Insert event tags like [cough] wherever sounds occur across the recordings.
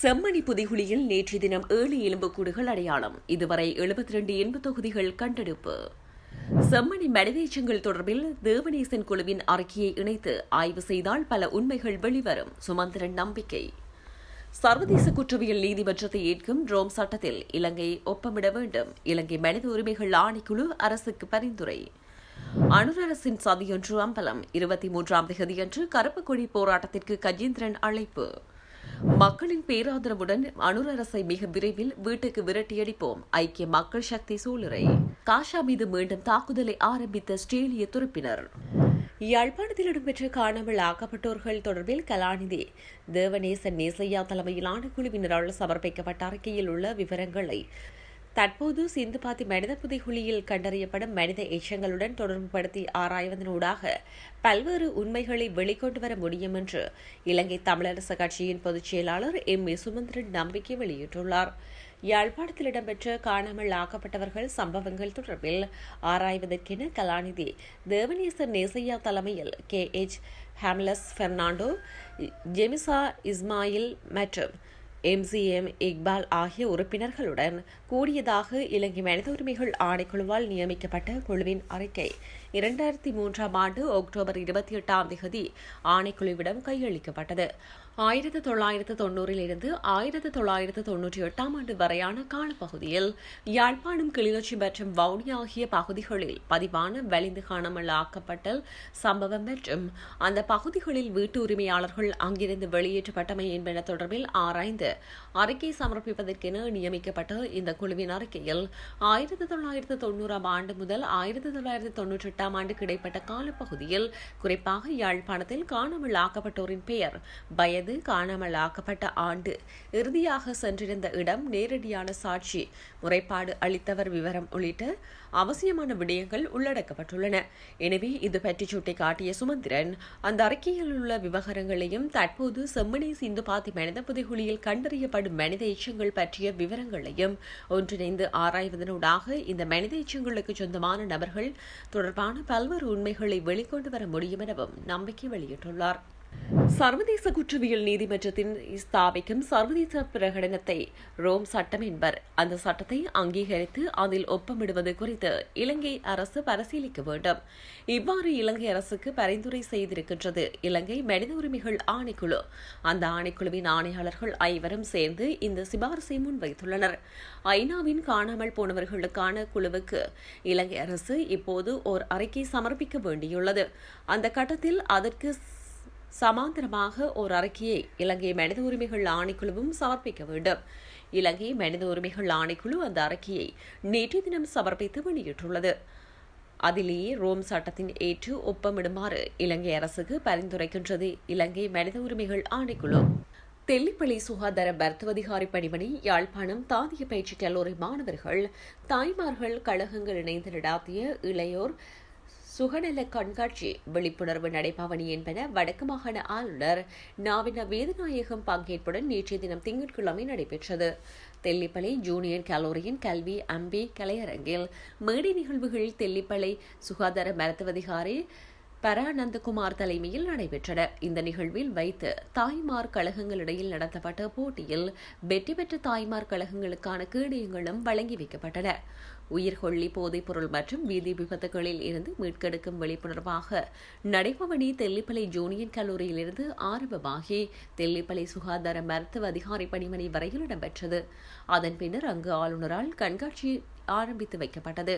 செம்மணி புதைகுழியில் நேற்று தினம் ஏழு எலும்புக்கூடுகள் அடையாளம். இதுவரை எழுபத்தி ரெண்டு எண்பு தொகுதிகள் கண்டெடுப்பு. செம்மணி மனிதேச்சங்கள் தொடர்பில் தேவநேசன் குழுவின் அறிக்கையை இணைத்து ஆய்வு செய்தால் பல உண்மைகள் வெளிவரும். சுமந்திரன் நம்பிக்கை. சர்வதேச குற்றவியல் நீதிமன்றத்தை ஏற்கும் ரோம் சட்டத்தில் இலங்கை ஒப்பமிட வேண்டும். இலங்கை மனித உரிமைகள் ஆணைக்குழு அரசுக்கு பரிந்துரை. அனுரரசின் சதியொன்று அம்பலம். இருபத்தி மூன்றாம் தேதியன்று கருப்பு கொடி போராட்டத்திற்கு கஜேந்திரன் அழைப்பு. மக்களின் பேராதரவுடன் அனுரரசை மிக விரைவில் வீட்டுக்கு விரட்டியடிப்போம். ஐக்கிய மக்கள் சக்தி சூளுரை. காஷா மீது மீண்டும் தாக்குதலை ஆரம்பித்த ஸ்ரேலிய துருப்பினர். யாழ்ப்பாணத்தில் இடம்பெற்ற காணாமல் ஆக்கப்பட்டோர்கள் தொடர்பில் கலாநிதி தேவநேசன் நேசையா தலைமையிலான குழுவினரால் சமர்ப்பிக்கப்பட்ட அறிக்கையில் உள்ள விவரங்களை தற்போது சிந்துபாத்தி மனித புதைகுழியில் கண்டறியப்படும் மனித எச்சங்களுடன் தொடர்புபடுத்தி ஆராய்வதனூடாக பல்வேறு உண்மைகளை வெளிக்கொண்டு வர முடியும் என்று இலங்கை தமிழரசு கட்சியின் பொதுச் செயலாளர் எம். ஏ. சுமந்திரன் நம்பிக்கை வெளியிட்டுள்ளார். யாழ்ப்பாணத்தில் இடம்பெற்ற காணாமல் ஆக்கப்பட்டவர்கள் சம்பவங்கள் தொடர்பில் ஆராய்வதற்கென கலாநிதி தேவநேசர் நேசையா தலைமையில் கே. எச். ஹாம்லஸ் பெர்னாண்டோ ஜெமிசா இஸ்மாயில் மற்றும் எம்சிஎம் இக்பால் ஆகிய உறுப்பினர்களுடன் கூடியதாக இலங்கை மனித உரிமைகள் ஆணைக்குழுவால் நியமிக்கப்பட்ட குழுவின் அறிக்கை. இரண்டாயிரத்தி மூன்றாம் ஆண்டு அக்டோபர் இருபத்தி எட்டாம் தேதி ஆணைக்குழுவிடம் கையளிக்கப்பட்டது. ஆயிரத்து தொள்ளாயிரத்து தொன்னூறில் இருந்து ஆயிரத்து தொள்ளாயிரத்து தொன்னூற்றி எட்டாம் ஆண்டு வரையான காலப்பகுதியில் யாழ்ப்பாணம் கிளிநொச்சி மற்றும் வவுனி ஆகிய பகுதிகளில் பதிவான வலிந்து காணாமல் ஆக்கப்பட்டல் சம்பவம் மற்றும் அந்த பகுதிகளில் வீட்டு உரிமையாளர்கள் அங்கிருந்து வெளியேற்றப்பட்டமை என்பன தொடர்பில் ஆராய்ந்து அறிக்கை சமர்ப்பிப்பதற்கென நியமிக்கப்பட்ட இந்த குழுவின் அறிக்கையில் ஆயிரத்தி தொள்ளாயிரத்து தொண்ணூறாம் ஆண்டு முதல் ஆயிரத்தி தொள்ளாயிரத்து தொன்னூற்றி எட்டாம் ஆண்டு கிடைப்பட்ட காலப்பகுதியில் குறிப்பாக யாழ்ப்பாணத்தில் காணாமல் ஆக்கப்பட்டோரின் பெயர் வயது காணாமல் ஆக்கப்பட்ட ஆண்டு. இறுதியாக சென்றிருந்த இடம் நேரடியான சாட்சி. முறைப்பாடு அளித்தவர் விவரம் உள்ளிட்ட அவசியமான விடயங்கள் உள்ளடக்கப்பட்டுள்ளன. எனவே இது பற்றி சுட்டிக்காட்டிய சுமந்திரன் அந்த அறிக்கையில் உள்ள விவகாரங்களையும் தற்போது செம்மணி சிந்து பாத்தி மனித புதைகுழியில் கண்டறியப்படும் மனித எச்சங்கள் பற்றிய விவரங்களையும் ஒன்றிணைந்து ஆராய்வதனூடாக இந்த மனித எச்சங்களுக்கு சொந்தமான நபர்கள் தொடர்பான பல்வேறு உண்மைகளை வெளிக்கொண்டு வர முடியும் எனவும் நம்பிக்கை வெளியிட்டுள்ளார். சர்வதேச குற்றவியல் நீதிமன்றத்தின் ஸ்தாபிக்கும் சர்வதேச பிரகடனத்தை ரோம் சட்டம் என்பர். அந்த சட்டத்தை அங்கீகரித்து அதில் ஒப்பமிடுவது குறித்து இலங்கை அரசு பரிசீலிக்க வேண்டும். இவ்வாறு இலங்கை அரசுக்கு பரிந்துரை செய்திருக்கின்றது இலங்கை மனித உரிமைகள் ஆணைக்குழு. அந்த ஆணைக்குழுவின் ஆணையாளர்கள் ஐவரும் சேர்ந்து இந்த சிபாரிசை முன்வைத்துள்ளனர். ஐநாவின் காணாமல் போனவர்களுக்கான குழுவுக்கு இலங்கை அரசு இப்போது ஓர் அறிக்கை சமர்ப்பிக்க வேண்டியுள்ளது. அந்த கட்டத்தில் அதற்கு சமாந்தரமாக ஒரு அறிக்கையை இலங்கை மனித உரிமைகள் ஆணைக்குழுவும் சமர்ப்பிக்க வேண்டும். இலங்கை மனித உரிமைகள் ஆணைக்குழு அந்த அறிக்கையை நேற்று தினம் சமர்ப்பித்து வெளியிட்டுள்ளது. அதிலேயே ரோம் சட்டத்தின் ஏற்று ஒப்பமிடுமாறு இலங்கை அரசுக்கு பரிந்துரைக்கின்றது இலங்கை மனித உரிமைகள் ஆணைக்குழு. தெல்லிப்பள்ளி சுகாதார மருத்துவதிகாரி பணிமனை யாழ்ப்பாணம் தாதிய பயிற்சி கல்லூரி மாணவர்கள் தாய்மார்கள் கழகங்கள் இணைந்து நடாத்திய இளையோர் சுகநல கண்காட்சி விழிப்புணர்வு நடைபாவணி என்பன வடக்கு மாகாண ஆளுநர் நாவின வேதநாயகம் பங்கேற்புடன் நேற்றைய தினம் திங்கட்கிழமை நடைபெற்றது. தெல்லிப்பளை ஜூனியர் கல்லூரியின் கல்வி அம்பி கலையரங்கில் மேடை நிகழ்வுகள் தெல்லிப்பளை சுகாதார மருத்துவதிகாரி பரானந்தகுமார் தலைமையில் நடைபெற்றன. இந்த நிகழ்வில் வைத்து தாய்மார் கழகங்களிடையில் நடத்தப்பட்ட போட்டியில் வெற்றி பெற்ற தாய்மார் கழகங்களுக்கான கேடயங்களும் வழங்கி வைக்கப்பட்டன. உயிர்கொள்ளி போதைப்பொருள் மற்றும் வீதி விபத்துகளில் இருந்து மீட்கெடுக்கும் விழிப்புணர்வாக நடைபவனி தெல்லிப்பளை ஜூனியர் கல்லூரியிலிருந்து ஆரம்பமாகி தெல்லிப்பளை சுகாதார மருத்துவ அதிகாரி பணிமனை வரையில் இடம்பெற்றது. அதன் பின்னர் அங்கு ஆளுநரால் கண்காட்சி ஆரம்பித்து வைக்கப்பட்டது.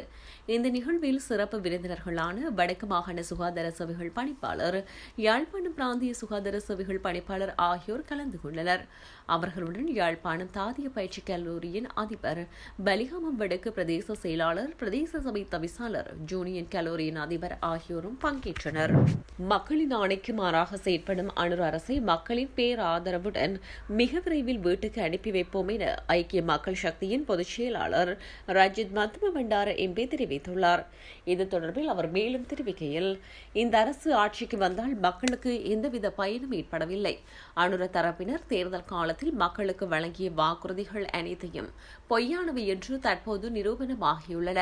இந்த நிகழ்வில் சிறப்பு விருந்தினர்களான வடக்கு மாகாண சுகாதார சேவைகள் பணிப்பாளர் யாழ்ப்பாணம் பிராந்திய சுகாதார சேவைகள் பணிப்பாளர் ஆகியோர் கலந்து கொண்டனர். அவர்களுடன் யாழ்ப்பாணம் தாதிய பயிற்சி கல்லூரியின் அதிபர் பலிகாமம் வடக்கு பிரதேச செயலாளர் பிரதேச சபை தவிசாளர் ஜூனியன் கல்லூரியின் அதிபர் ஆகியோரும் பங்கேற்றனர். மக்களின் ஆணைக்கு மாறாக செயற்படும் அனுர் அரசை மக்களின் பேராதரவுடன் மிக விரைவில் வீட்டுக்கு அனுப்பி வைப்போம் என ஐக்கிய மக்கள் சக்தியின் பொதுச் செயலாளர் ரஜித் மத்ம பண்டார எம்பி தெரிவித்துள்ளார். இது தொடர்பில் அவர் மேலும் தெரிவிக்கையில் இந்த அரசு ஆட்சிக்கு வந்தால் மக்களுக்கு எந்தவித பயனும் ஏற்படவில்லை. அனுர தரப்பினர் தேர்தல் காலத்தில் மக்களுக்கு வழங்கிய வாக்குறுதிகள் அனைத்தையும் பொய்யானவை என்று தற்போது நிரூபணமாகியுள்ளன.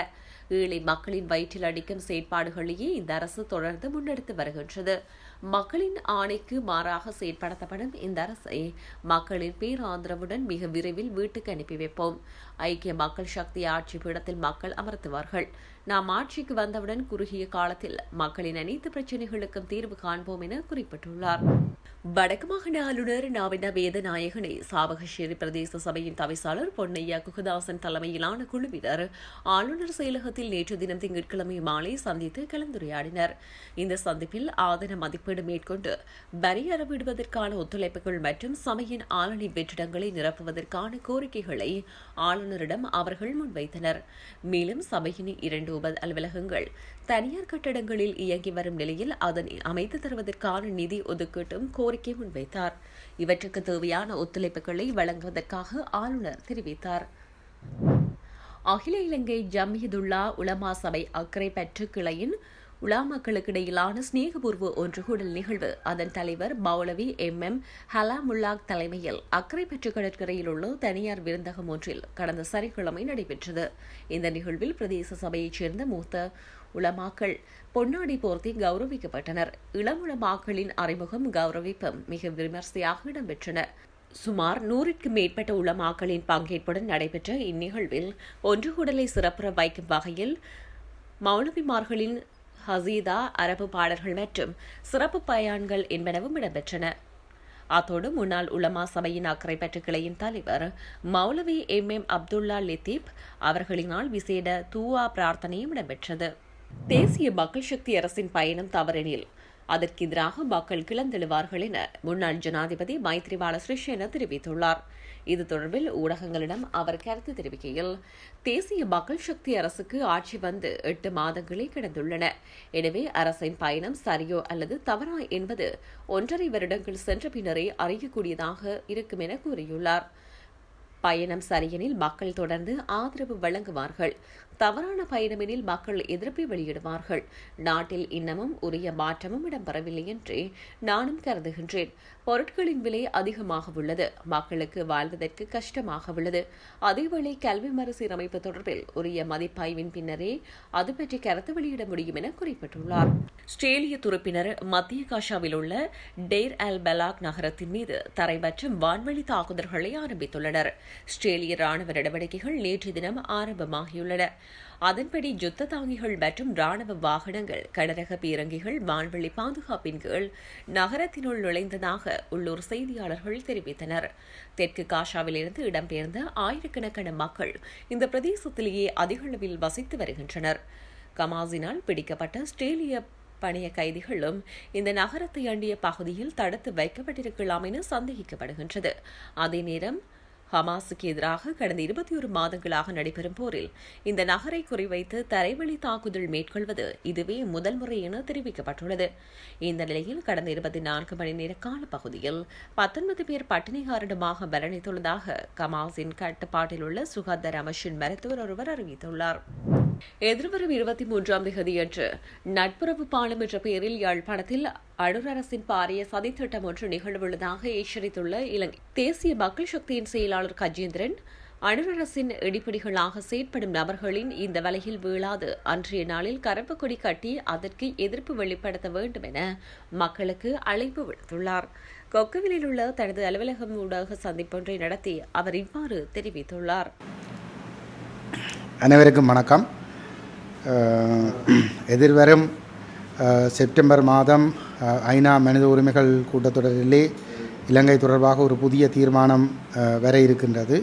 ஏழை மக்களின் வயிற்றில் அடிக்கும் செயற்பாடுகளையே இந்த அரசு தொடர்ந்து முன்னெடுத்து வருகின்றது. மக்களின் ஆணைக்கு மாறாக செயற்படுத்தப்படும் இந்த அரசை மக்களின் பேராதரவுடன் மிக விரைவில் வீட்டுக்கு அனுப்பி வைப்போம். ஐக்கிய மக்கள் சக்தி ஆட்சி பீடத்தில் மக்கள் அமர்த்துவார்கள். நாம் ஆட்சிக்கு வந்தவுடன் குறுகிய காலத்தில் மக்களின் அனைத்து பிரச்சினைகளுக்கும் தீர்வு காண்போம் என குறிப்பிட்டுள்ளார். வடக்கு மாகாண ஆளுநர் நாவின வேதநாயகனை சாவகச்சேரி பிரதேச சபையின் தவிசாளர் பொன்னையா குகதாசன் தலைமையிலான குழுவினர் ஆளுநர் செயலகத்தில் நேற்று தினம் திங்கட்கிழமை மாலை சந்தித்து கலந்துரையாடினர். இந்த சந்திப்பில் ஆதன மதிப்பீடு மேற்கொண்டு வரி அளவிடுவதற்கான ஒத்துழைப்புகள் மற்றும் சபையின் ஆளணி வெற்றிடங்களை நிரப்புவதற்கான கோரிக்கைகளை ஆளுநர் ஆளுநரிடம் அவர்கள் முன்வைத்தனர் மேலும் சபையின் இரண்டு உப அலுவலகங்கள் தனியார் கட்டடங்களில் இயங்கி வரும் நிலையில் அதனை அமைத்து தருவதற்கான நிதி ஒதுக்கீட்டும் கோரிக்கை முன்வைத்தார் இவற்றுக்கு தேவையான ஒத்துழைப்புகளை வழங்குவதற்காக ஆளுநர் தெரிவித்தார். அகில இலங்கை ஜம்மியதுல்லா உலமா சபை அக்கறை பெற்று கிளையின் உலாமாக்களுக்கிடையிலான ஸ்நேகபூர்வ ஒன்றுகூடல் நிகழ்வு. அதன் தலைவர் மௌலவி எம். எம். ஹலாமுல்லாக் தலைமையில் அக்கறை பெற்று கடற்கரையில் உள்ள தனியார் விருந்தகம் ஒன்றில் கடந்த சனிக்கிழமை நடைபெற்றது. இந்த நிகழ்வில் பிரதேச சபையைச் சேர்ந்த மூத்த உலமாக்கள் பொன்னாடி போர்த்தி கௌரவிக்கப்பட்டனர். இளமுலமாக்களின் அறிமுகம் கௌரவிப்பும் மிக விமர்சையாக இடம்பெற்றன. சுமார் நூறிற்கு மேற்பட்ட உளமாக்களின் பங்கேற்புடன் நடைபெற்ற இந்நிகழ்வில் ஒன்றுகூடலை சிறப்புற வைக்கும் வகையில் மௌலவிமார்களின் ஹசீதா அரபு பாடல்கள் மற்றும் சிறப்பு பயான்கள் என்பனவும் இடம்பெற்றன. அத்தோடு முன்னாள் உலமா சபையின் அக்கறை பெற்ற கிளையின் தலைவர் மௌலவி எம். எம். அப்துல்லா லித்தீப் அவர்களினால் விசேட தூவா பிரார்த்தனையும் இடம்பெற்றது. தேசிய மக்கள் சக்தி அரசின் பயணம் தவறெனில் அதற்கு எதிராக மக்கள் கிளந்தெழுவார்கள் என முன்னாள் ஜனாதிபதி மைத்ரிபால சிறிசேன தெரிவித்துள்ளார். இது தொடர்பில் ஊடகங்களிடம் அவர் கருத்து தெரிவிக்கையில் தேசிய மக்கள் சக்தி அரசுக்கு ஆட்சி வந்து எட்டு மாதங்களே கிடந்துள்ளன. எனவே அரசின் பயணம் சரியோ அல்லது தவறா என்பது ஒன்றரை வருடங்கள் சென்ற பின்னரே அறியக்கூடியதாக இருக்கும் என கூறியுள்ளார். பயணம் சரியெனில் மக்கள் தொடர்ந்து ஆதரவு வழங்குவார்கள். தவறான பயணமெனில் மக்கள் எதிர்ப்பை வெளியிடுவார்கள். நாட்டில் இன்னமும் உரிய மாற்றமும் இடம்பெறவில்லை என்றே நானும் கருதுகின்றேன். பொருட்களின் விலை அதிகமாக உள்ளது. மக்களுக்கு வாழ்வதற்கு கஷ்டமாக உள்ளது. அதேவேளை கல்வி மறுசீரமைப்பு தொடர்பில் உரிய மதிப்பாய்வின் பின்னரே அது பற்றி கருத்து வெளியிட முடியும் என குறிப்பிட்டுள்ளார். ஸ்ட்ரேலிய துருப்பினர் மத்திய காஷாவில் உள்ள டேர் அல் பெலாக் நகரத்தின் மீது தரை மற்றும் வான்வழி தாக்குதல்களை ஆரம்பித்துள்ளனர். ஸ்ட்ரேலிய ராணுவ நடவடிக்கைகள் நேற்று தினம் ஆரம்பமாகியுள்ளன. அதன்படி யுத்த தாங்கிகள் மற்றும் ராணுவ வாகனங்கள் கடரக பீரங்கிகள் வான்வெளி பாதுகாப்பின் கீழ் நகரத்தினுள் நுழைந்ததாக உள்ளூர் செய்தியாளர்கள் தெரிவித்தனர். தெற்கு காஷாவிலிருந்து இடம்பெயர்ந்த ஆயிரக்கணக்கான மக்கள் இந்த பிரதேசத்திலேயே அதிகளவில் வசித்து வருகின்றனர். கமாசினால் பிடிக்கப்பட்ட ஆஸ்திரேலிய பணைய கைதிகளும் இந்த நகரத்தை அண்டிய பகுதியில் தடுத்து வைக்கப்பட்டிருக்கலாம் என சந்தேகிக்கப்படுகின்றது. அதே நேரம் ஹமாஸுக்கு எதிராக கடந்த இருபத்தி ஒரு மாதங்களாக நடைபெறும் போரில் இந்த நகரை குறிவைத்து தரைவழி தாக்குதல் மேற்கொள்வது இதுவே முதல் முறை என தெரிவிக்கப்பட்டுள்ளது. இந்த நிலையில் கடந்த இருபத்தி நான்கு மணி நேர காலப்பகுதியில் பத்தொன்பது பேர் பட்டினி காரணமாக மரணித்துள்ளதாக கமாஸின் கட்டுப்பாட்டில் உள்ள சுகாதார அமைச்சின் மருத்துவர் ஒருவர் அறிவித்துள்ளார். எதிர்வரும் இருபத்தி மூன்றாம் தேதியன்று நட்புறவு பாலம் என்ற பெயரில் யாழ்ப்பாணத்தில் அடூர் அரசின் பாரிய சதித்திட்டம் ஒன்று நிகழ்வுள்ளதாக எச்சரித்துள்ள இலங்கை. தேசிய மக்கள் சக்தியின் செயலாளர் கஜேந்திரன் அணுரரசின் இடிபிடிகளாக செயற்படும் நபர்களின் இந்த வலையில் வீழாது. அன்றைய நாளில் கருப்பு கொடி கட்டி அதற்கு எதிர்ப்பு வெளிப்படுத்த வேண்டும் என மக்களுக்கு அழைப்பு விடுத்துள்ளார். கொக்குவிலில் உள்ள தனது அலுவலகம் ஊடாக சந்திப்பொன்றை நடத்தி அவர் இவ்வாறு தெரிவித்துள்ளார். அனைவருக்கும் வணக்கம். எதிர்வரும் செப்டம்பர் மாதம் ஐநா மனித உரிமைகள் கூட்டத்தொடரிலே இலங்கை தொடர்பாக ஒரு புதிய தீர்மானம் வர இருக்கின்றது.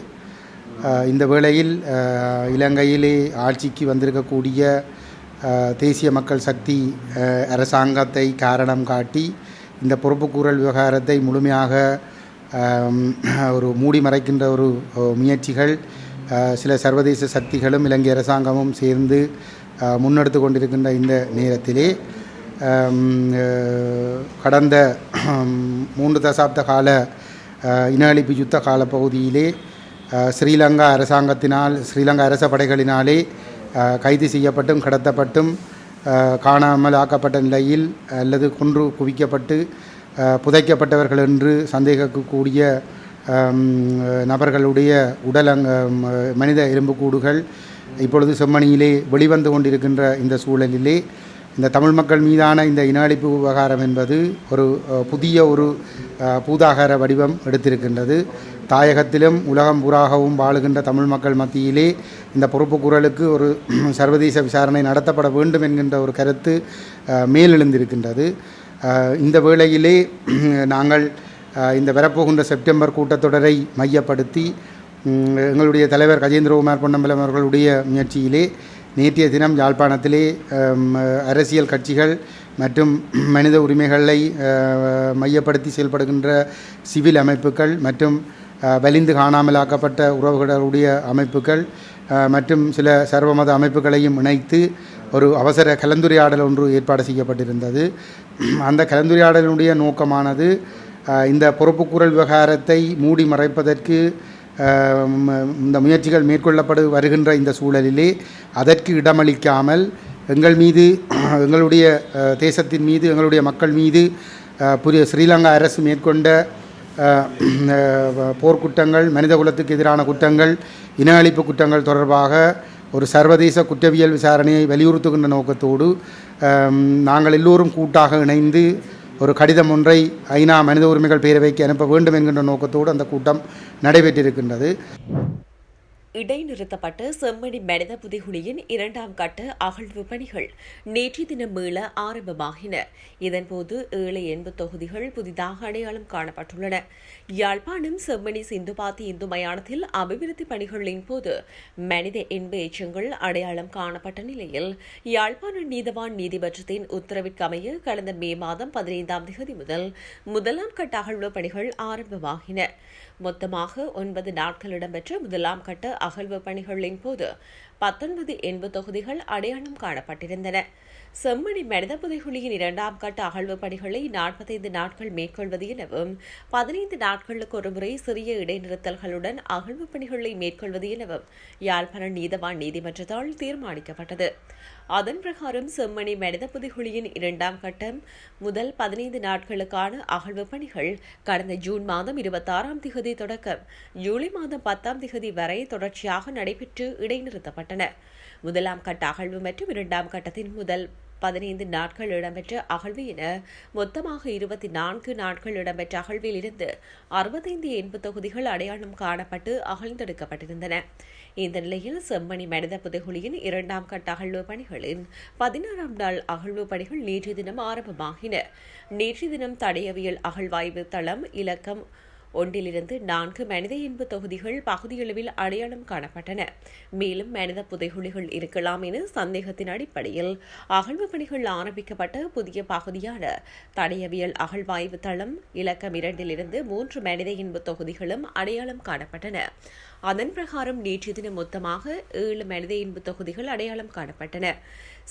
இந்த வேளையில் இலங்கையிலே ஆட்சிக்கு வந்திருக்கக்கூடிய தேசிய மக்கள் சக்தி அரசாங்கத்தை காரணம் காட்டி இந்த பொறுப்புக்கூறல் விவகாரத்தை முழுமையாக ஒரு மூடி மறைக்கின்ற ஒரு முயற்சிகள் சில சர்வதேச சக்திகளும் இலங்கை அரசாங்கமும் சேர்ந்து முன்னெடுத்து கொண்டிருக்கின்ற இந்த நேரத்திலே கடந்த மூன்று தசாப்த கால இன அழிப்பு யுத்த காலப்பகுதியிலே பகுதியிலே ஸ்ரீலங்கா அரசாங்கத்தினால் ஸ்ரீலங்கா அரச படைகளினாலே கைது செய்யப்பட்டும் கடத்தப்பட்டும் காணாமல் ஆக்கப்பட்ட நிலையில் அல்லது கொன்று குவிக்கப்பட்டு புதைக்கப்பட்டவர்கள் என்று சந்தேகிக்கக்கூடிய நபர்களுடைய உடலங்க ம, மனித எலும்புக்கூடுகள் இப்பொழுது செம்மணியிலே வெளிவந்து கொண்டிருக்கின்ற இந்த சூழலிலே இந்த தமிழ் மக்கள் மீதான இந்த இன அழிப்பு விவகாரம் என்பது ஒரு புதிய ஒரு பூதாகார வடிவம் எடுத்திருக்கின்றது. தாயகத்திலும் உலகம் பூராகவும் வாழுகின்ற தமிழ் மக்கள் மத்தியிலே இந்த பொறுப்பு குரலுக்கு ஒரு [clears throat] சர்வதேச விசாரணை நடத்தப்பட வேண்டும் என்கின்ற ஒரு கருத்து மேலெழுந்திருக்கின்றது. இந்த வேளையிலே [clears throat] நாங்கள் இந்த வரப்போகின்ற செப்டம்பர் கூட்டத்தொடரை மையப்படுத்தி எங்களுடைய தலைவர் கஜேந்திரகுமார் பொன்னம்பலம் அவர்களுடைய முயற்சியிலே நேற்றைய தினம் யாழ்ப்பாணத்திலே அரசியல் கட்சிகள் மற்றும் [clears throat] மனித உரிமைகளை மையப்படுத்தி செயல்படுகின்ற சிவில் அமைப்புகள் மற்றும் வலிந்து காணாமலாக்கப்பட்ட உறவுகளுடைய அமைப்புகள் மற்றும் சில சர்வமத அமைப்புகளையும் இணைத்து ஒரு அவசர கலந்துரையாடல் ஒன்று ஏற்பாடு செய்யப்பட்டிருந்தது. [clears throat] அந்த கலந்துரையாடலுடைய நோக்கமானது இந்த பொறுப்புக்கூறல் விவகாரத்தை மூடி மறைப்பதற்கு இந்த முயற்சிகள் மேற்கொள்ளப்படு வருகின்ற இந்த சூழலிலே அதற்கு இடமளிக்காமல் எங்கள் மீது எங்களுடைய தேசத்தின் மீது எங்களுடைய மக்கள் மீது புரிய புதிய ஸ்ரீலங்கா அரசு மேற்கொண்ட போர்க்குற்றங்கள் மனித குலத்துக்கு எதிரான குற்றங்கள் இன அழிப்பு குற்றங்கள் தொடர்பாக ஒரு சர்வதேச குற்றவியல் விசாரணையை வலியுறுத்துகின்ற நோக்கத்தோடு நாங்கள் எல்லோரும் கூட்டாக இணைந்து ஒரு கடிதம் ஒன்றை ஐநா மனித உரிமைகள் பேரவைக்கு அனுப்ப வேண்டும் என்கின்ற நோக்கத்தோடு அந்த கூட்டம் நடைபெற்றிருக்கின்றது. இடைநிறுத்தப்பட்ட செம்மணி மனித புதைகுழியின் இரண்டாம் கட்ட அகழ்வு பணிகள் நேற்று தினம் மீள ஆரம்பமாகின. இதன்போது ஏழு எண்பது தொகுதிகள் புதிதாக அடையாளம் காணப்பட்டுள்ளன. யாழ்ப்பாணம் செம்மணி சிந்துபாத்தி இந்து மயானத்தில் அபிவிருத்தி பணிகளின் போது மனித என்ப எச்சங்கள் அடையாளம் காணப்பட்ட நிலையில் யாழ்ப்பாண நீதவான் நீதிமன்றத்தின் உத்தரவிற்கமைய கடந்த மே மாதம் பதினைந்தாம் தேதி முதல் முதலாம் கட்ட அகழ்வு பணிகள் ஆரம்பமாகின. மொத்தமாக ஒன்பது நாட்கள் இடம்பெற்ற முதலாம் கட்ட அகழ்வு பணிகளின் போது பத்தொன்பது எண்பு தொகுதிகள் அடையாளம் காணப்பட்டிருந்தன. செம்மணி மனித புதைகுழியின் இரண்டாம் கட்ட அகழ்வு பணிகளை நாற்பத்தைந்து நாட்கள் மேற்கொள்வது எனவும் பதினைந்து நாட்களுக்கு ஒருமுறை சிறிய இடைநிறுத்தல்களுடன் அகழ்வு பணிகளை மேற்கொள்வது எனவும் யாழ்ப்பாண நீதவான் நீதிமன்றத்தால் தீர்மானிக்கப்பட்டது. அதன் பிரகாரம் செம்மணி மனித புதைகுழியின் இரண்டாம் கட்டம் முதல் பதினைந்து நாட்களுக்கான அகழ்வு பணிகள் கடந்த ஜூன் மாதம் இருபத்தாறாம் திகதி தொடக்கம் ஜூலை மாதம் பத்தாம் திகதி வரை தொடர்ச்சியாக நடைபெற்று இடைநிறுத்தப்பட்டன. முதலாம் கட்ட அகழ்வு மற்றும் இரண்டாம் கட்டத்தின் முதல் பதினைந்து நாட்கள் இடம்பெற்ற அகழ்வு என மொத்தமாக இருபத்தி நான்கு நாட்கள் இடம்பெற்ற அகழ்வில் இருந்து அறுபத்தைந்து எண்பது தொகுதிகள் அடையாளம் காணப்பட்டு அகழ்ந்தெடுக்கப்பட்டிருந்தன. இந்த நிலையில் செம்மணி மனித புதைகுழியின் இரண்டாம் கட்ட அகழ்வு பணிகளின் பதினாறாம் நாள் அகழ்வு பணிகள் நேற்று தினம் ஆரம்பமாகின. நேற்று தினம் தடையவியல் அகழ்வாய்வு தளம் இலக்கம் ஒன்றிலிருந்து நான்கு மனித இன்பு தொகுதிகள் பகுதியளவில் அடையாளம் காணப்பட்டன. மேலும் மனித புதைகுழிகள் இருக்கலாம் என சந்தேகத்தின் அடிப்படையில் அகழ்வு பணிகள் ஆரம்பிக்கப்பட்ட புதிய பகுதியான தடயவியல் அகழ்வாய்வு தளம் இலக்கம் இரண்டிலிருந்து மூன்று மனித இன்பு தொகுதிகளும் அடையாளம் காணப்பட்டன. அதன் பிரகாரம் நேற்று தினம் மொத்தமாக ஏழு மனித இன்பு தொகுதிகள் அடையாளம் காணப்பட்டன.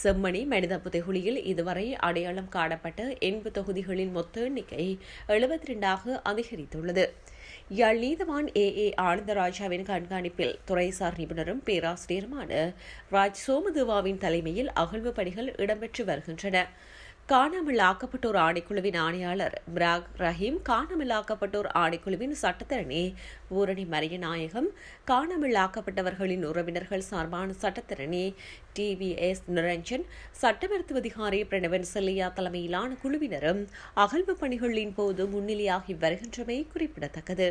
செம்மணி மனித புதைகுழியில் இதுவரை அடையாளம் காணப்பட்ட இன்பு தொகுதிகளின் மொத்த எண்ணிக்கை எழுபத்தி ரெண்டாக அதிகரித்துள்ளது. யாழ் நீதவான் ஏ. ஏ. ஆனந்தராஜாவின் கண்காணிப்பில் துறைசார் நிபுணரும் பேராசிரியருமான ராஜ் சோமதுவாவின் தலைமையில் அகழ்வு பணிகள் இடம்பெற்று வருகின்றன. காணாமல் ஆக்கப்பட்டோர் ஆணைக்குழுவின் ஆணையாளர் பிராக் ரஹீம் காணாமல் ஆக்கப்பட்டோர் ஆணைக்குழுவின் சட்டத்திறனே ஊரணி மரியநாயகம் காணாமல் ஆக்கப்பட்டவர்களின் உறவினர்கள் சார்பான சட்டத்திறனே டி வி எஸ் நிரஞ்சன் சட்ட மருத்துவ அதிகாரி பிரணவன் செல்லியா தலைமையிலான குழுவினரும் அகழ்வு பணிகளின் போது முன்னிலையாகி வருகின்றமை குறிப்பிடத்தக்கது.